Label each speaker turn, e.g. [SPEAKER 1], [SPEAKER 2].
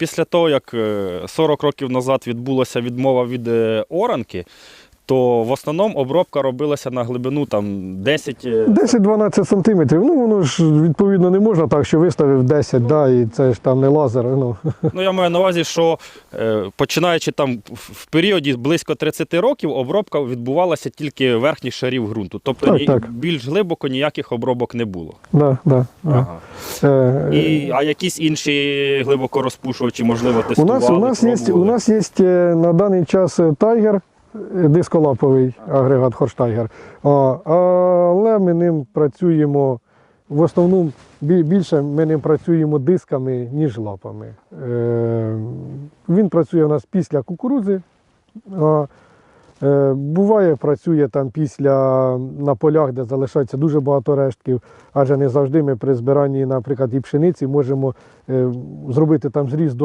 [SPEAKER 1] після того, як е, 40 років назад відбулася відмова від е, оранки, то в основному обробка робилася на глибину там 10. е,
[SPEAKER 2] 10-12 сантиметрів. Ну воно ж відповідно не можна так, що виставив 10, да, і це ж там не лазер. Ну.
[SPEAKER 1] Ну, я маю на увазі, що е, починаючи там в періоді близько 30 років, обробка відбувалася тільки верхніх шарів ґрунту. Тобто
[SPEAKER 2] Так,
[SPEAKER 1] ні-
[SPEAKER 2] так.
[SPEAKER 1] більш глибоко ніяких обробок не було.
[SPEAKER 2] Да, да.
[SPEAKER 1] Ага.
[SPEAKER 2] Е,
[SPEAKER 1] І, а якісь інші глибоко розпушувачі, можливо,
[SPEAKER 2] У нас, у нас є, у нас є е, на даний час е, тайгер, е, дисколаповий агрегат Хорштайгер. Але ми ним працюємо в основному більше ми ним працюємо дисками, ніж лапами. Е, він працює у нас після кукурудзи. Е, буває, працює там після на полях, де залишається дуже багато рештків, адже не завжди ми при збиранні, наприклад, і пшениці можемо е, зробити там зріз до